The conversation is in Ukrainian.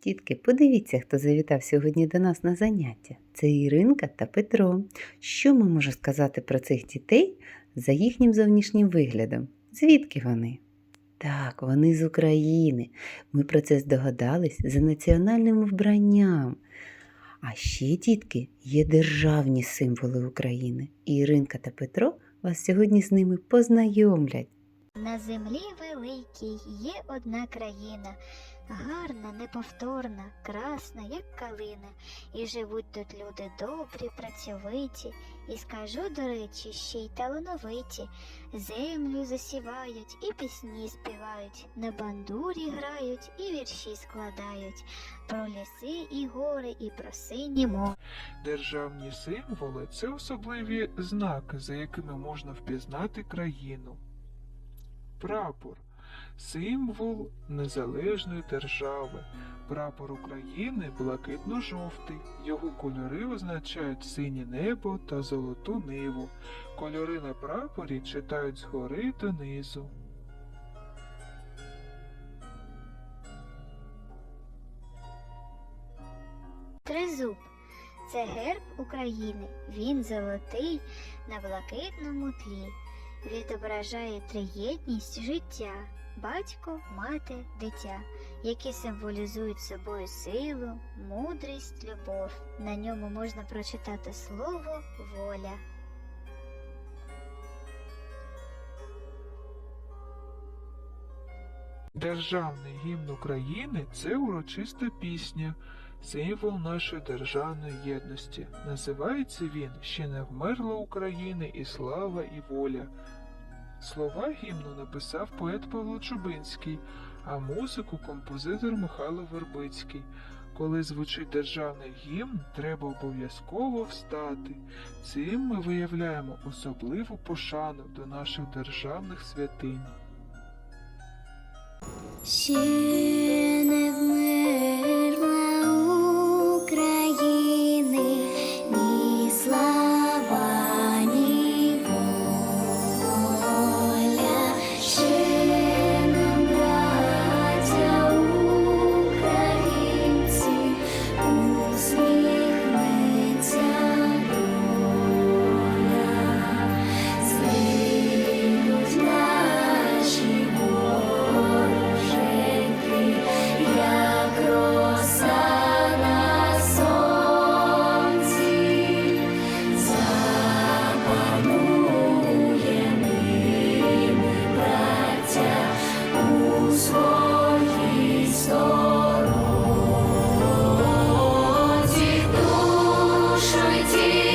Тітки, подивіться, хто завітав сьогодні до нас на заняття. Це Іринка та Петро. Що ми можемо сказати про цих дітей за їхнім зовнішнім виглядом? Звідки вони? Так, вони з України. Ми про це здогадались за національним вбранням. А ще, дітки, є державні символи України. І Іринка та Петро вас сьогодні з ними познайомлять. На землі великій є одна країна, гарна, неповторна, красна, як калина, і живуть тут люди добрі, працьовиті, і скажу, до речі, ще й талановиті. Землю засівають і пісні співають, на бандурі грають і вірші складають, про ліси і гори, і про сині море. Державні символи це особливі знаки, за якими можна впізнати країну. Прапор символ незалежної держави. Прапор України блакитно-жовтий. Його кольори означають синє небо та золоту ниву. Кольори на прапорі читають згори донизу. Тризуб це герб України. Він золотий на блакитному тлі. Відображає триєдність життя, батько, мати, дитя, які символізують собою силу, мудрість, любов. На ньому можна прочитати слово воля. Державний гімн України це урочиста пісня, символ нашої державної єдності. Називається він Ще не вмерла Україна і слава, і воля. Слова гімну написав поет Павло Чубинський, а музику композитор Михайло Вербицький. Коли звучить державний гімн, треба обов'язково встати. Цим ми виявляємо особливу пошану до наших державних святинь. see.